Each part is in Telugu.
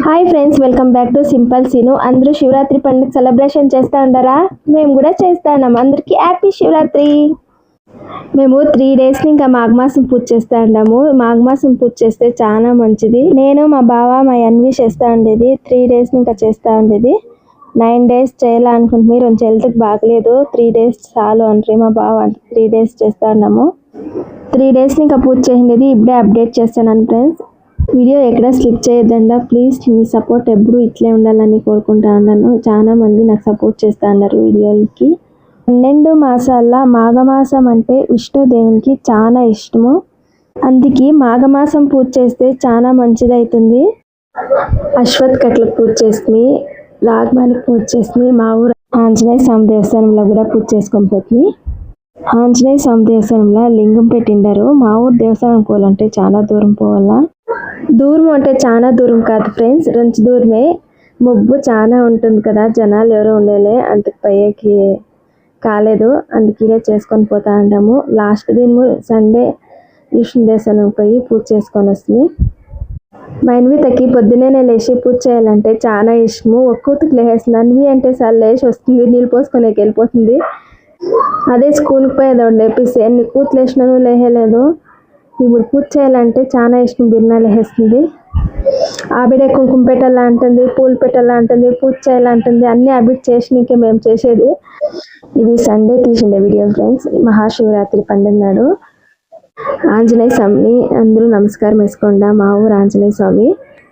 Hi friends welcome back to simple Seenu అందరూ శివరాత్రి పండుగ సెలబ్రేషన్ చేస్తూ ఉండరా? మేము కూడా చేస్తా ఉన్నాం. అందరికీ హ్యాపీ శివరాత్రి. మేము త్రీ డేస్ని ఇంకా మాఘమాసం పూజ చేస్తూ ఉంటాము మాఘమాసం పూజ చేస్తే చాలా మంచిది. నేను మా బావ మా అన్వి చేస్తూ ఉండేది. త్రీ డేస్ని ఇంకా చేస్తూ ఉండేది. నైన్ డేస్ చేయాలనుకుంటున్నాం రెండు హెల్త్కి బాగలేదు. త్రీ డేస్ చాలు అంటారు. మా బావ త్రీ డేస్ చేస్తూ ఉన్నాము. త్రీ డేస్ని ఇంకా పూజ చేసిండేది ఇప్పుడే అప్డేట్ చేస్తాను ఫ్రెండ్స్. వీడియో ఎక్కడ స్లిప్ చేయొద్దండా. ప్లీజ్ మీ సపోర్ట్ ఎప్పుడు ఇట్లే ఉండాలని కోరుకుంటా ఉన్నాను చాలా మంది నాకు సపోర్ట్ చేస్తా ఉన్నారు వీడియోలకి. పన్నెండు మాసాల్లో మాఘమాసం అంటే విష్ణుదేవునికి చాలా ఇష్టము. అందుకే మాఘమాసం పూజ చేస్తే చాలా మంచిదవుతుంది అశ్వత్ కట్ల పూజ చేసుకుని రాగమానికి పూజ చేసుకుని మా ఊరు ఆంజనేయ స్వామి దేవస్థానంలో కూడా పూజ చేసుకొని పోతుంది. ఆంజనేయ స్వామి దేవస్థానంలో లింగం పెట్టిండారు. మా ఊరు దేవస్థానం పోవాలంటే చాలా దూరం పోవాలా. దూరం అంటే చాలా దూరం కాదు ఫ్రెండ్స్. రెండు దూరమే. మబ్బు చాలా ఉంటుంది కదా జనాలు ఎవరో ఉండేలే అంతకు పైకి కాలేదు. అందుకే చేసుకొని పోతా ఉంటాము లాస్ట్ దిన సండే విష్ణు దేశాలకు పోయి పూజ చేసుకొని వస్తుంది. మా అన్వితకి పొద్దున్నే లేచి పూజ చేయాలంటే చాలా ఇష్టము. ఒక్కొక్కటికి లేచేస్తుంది. అన్వి అంటే సార్ లేచి వస్తుంది నీళ్ళు పోసుకొని వెళ్ళిపోతుంది. అదే స్కూల్కి పోయేది లేపిస్తే ఎన్ని కూతులు వేసినాను లేహలేదు ఇప్పుడు పూజ చేయాలంటే చాలా ఇష్టం బిర్నాలు వేస్తుంది ఆవిడే కుంకుమ పెట్టాలా అంటుంది పూలు పెట్టాలా అంటుంది పూజ చేయాలంటుంది అన్ని ఆవిడ చేసినాకే మేము చేసేది. ఇది సండే తీసిండే వీడియో ఫ్రెండ్స్ మహాశివరాత్రి పండుగ నాడు. ఆంజనేయ స్వామిని అందరూ నమస్కారం వేసుకోండా. మా ఊరు ఆంజనేయ స్వామి.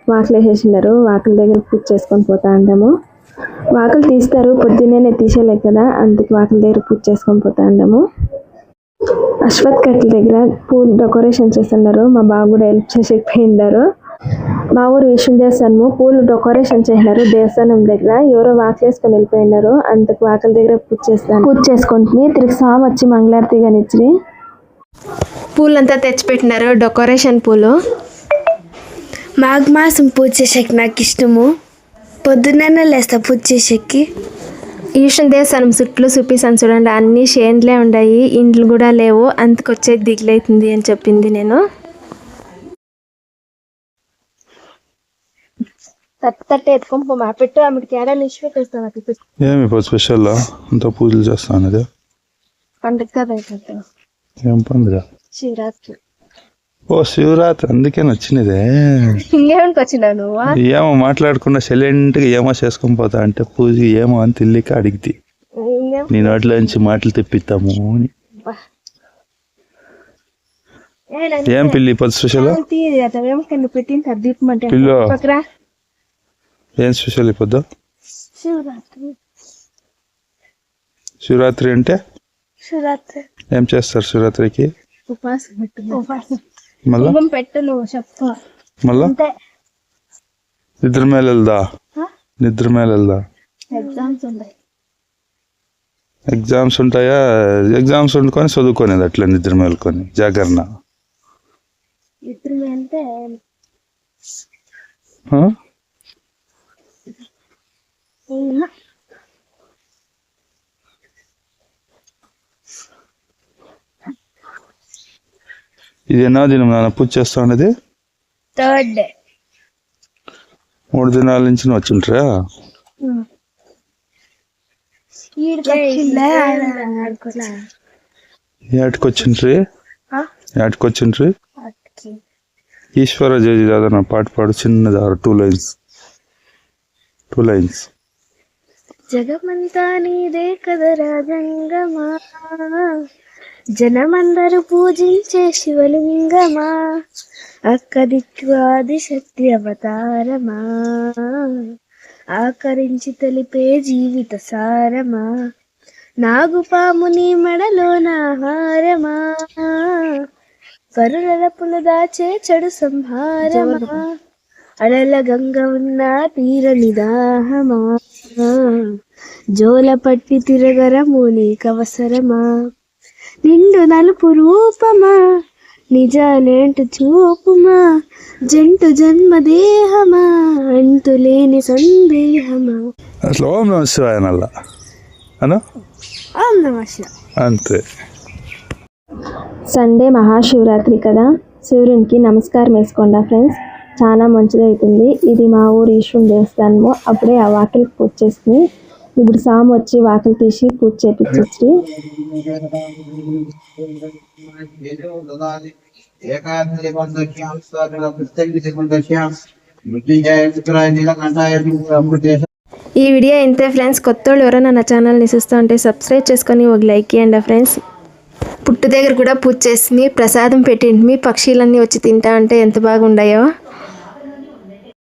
వాకిలు వేసేసినారు. వాకిల దగ్గర పూజ చేసుకొని పోతా ఉంటాము వాకిలు తీస్తారు. పొద్దున్నే తీసేయలేదు కదా. అందుకు వాకిల దగ్గర పూజ చేసుకొని పోతా ఉంటాము అశ్వత్ కట్ల దగ్గర పూలు డెకరేషన్ చేస్తున్నారు. మా బాబు కూడా హెల్ప్ చేసి పోయిండారు మా ఊరు విష్ణు దేవస్థానము. పూలు డెకరేషన్ చేసినారు దేవస్థానం దగ్గర. ఎవరో వాకిలేసుకొని వెళ్ళిపోయినారు. అందుకు వాకిల దగ్గర పూజ చేస్తాను. పూజ చేసుకుంటుంది తిరిగి స్వామి వచ్చి మంగళారతి కానిచ్చి పూలంతా తెచ్చిపెట్టినారు. డెకరేషన్ పూలు. మాఘమాసం పూజ చేసేకి నాకు ఇష్టము. పొద్దున్నే లేస్తా పూజ చేసేకి. ఈశ్వర దేవస్థానం చుట్టూ చూపిస్తాను చూడండి. అన్ని షేన్లే ఉన్నాయి ఇండ్లు కూడా లేవు. అందుకొచ్చేది దిగులైతుంది అని చెప్పింది నేను. తట్టు తట్టు ఎత్తుకొని పో మా పెట్టు ఆమెకి తేడా నిలిచి పెట్టేస్తాను నాకు ఇప్పుడు. ఏమి ఇప్పుడు స్పెషల్ అంత పూజలు చేస్తాను అది పండుగ కదా ఏం పండుగ? శివరాత్రి. ఓ శివరాత్రి అందుకే నచ్చినదే. ఇంకేమికి వచ్చినావు నువ్వు ఏమో మాట్లాడకుండా సైలెంట్గా ఏమో చేసుకొని పోతా అంటే పూజ ఏమో అని తెలియక అడిగితే ఇంకేం? నీ నోట్లో నుంచి మాటలు తెప్పిస్తాము అని. ఏం పిల్లి పొద్దు స్పెషల్ దీపం అంటే పిల్లో. పక్కరా. ఏం స్పెషల్ పొద్దు శివరాత్రి. శివరాత్రి అంటే? శివరాత్రి. ఏం చేస్తారు శివరాత్రికి? ఉపాసం ఉపాసం. మళ్ళా? దీపం పెట్టు నువ్వు చెప్పు. మళ్ళా? నిద్ర మేల వెళ్దా నిద్ర మేల వెళ్దా ఎగ్జామ్స్ ఉన్నాయి ఎగ్జామ్స్ ఉంటాయా? ఎగ్జామ్స్ వండుకొని చదువుకునేది అట్లా నిద్ర మేలుకొని. జాగరణ. ఇద్దరు అంటే? ఇది ఎన్నో దినం నాన్న? పూజ చేస్తా ఉన్నది థర్డ్ డే. మూడు దినాల నుంచి వచ్చింట్రా ఏటికి వచ్చింట్రి ఏటికి వచ్చింట్రి ఈశ్వర జయ దాదా పాట పాడు చిన్నది టూ లైన్స్. Two lines. జగమంతా నీదే కదరా జంగమా జనమందరూ పూజించే శివలింగమా? అక్కదిక్వాది ఆదిశక్తి అవతారమా? ఆకరించి తెలిపే జీవిత సారమా? నాగుపాముని మడలో నాహారమా పరులపుల దాచే చెడు సంహారమా? అడల గంగ ఉన్న తీర నిదాహమా? జోల పట్టి తిరగరము నీకవసరమా? నిండు నలుపు రూపమా? నిజాలేంటు చూపుమా? జంటు జన్మ దేహమా అంతు లేని సందేహమా? అట్లా ఓం నమ శివాయ నల్ల అను? ఓం నమ శివాయ అంతే. సండే మహాశివరాత్రి కదా. సూర్యునికి నమస్కారం వేసుకోండా ఫ్రెండ్స్. చాలా మంచిది అవుతుంది ఇది మా ఊరు ఈశ్వరం దేవస్థానము. అప్పుడే ఆ వాకిలికి పూజ చేసుకుని ఇప్పుడు సామ్ వచ్చి వాకలు తీసి పూజ చేపించచ్చు ఈ వీడియో ఇంతే ఫ్రెండ్స్. కొత్త వాళ్ళు ఎవరైనా నా ఛానల్ని చూస్తూ ఉంటే సబ్స్క్రైబ్ చేసుకొని ఒక లైక్ ఇవ్వండి ఫ్రెండ్స్. పుట్టు దగ్గర కూడా పూజ చేసి ప్రసాదం పెట్టింటి మీ పక్షులన్నీ వచ్చి తింటా అంటే ఎంత బాగుండాయో.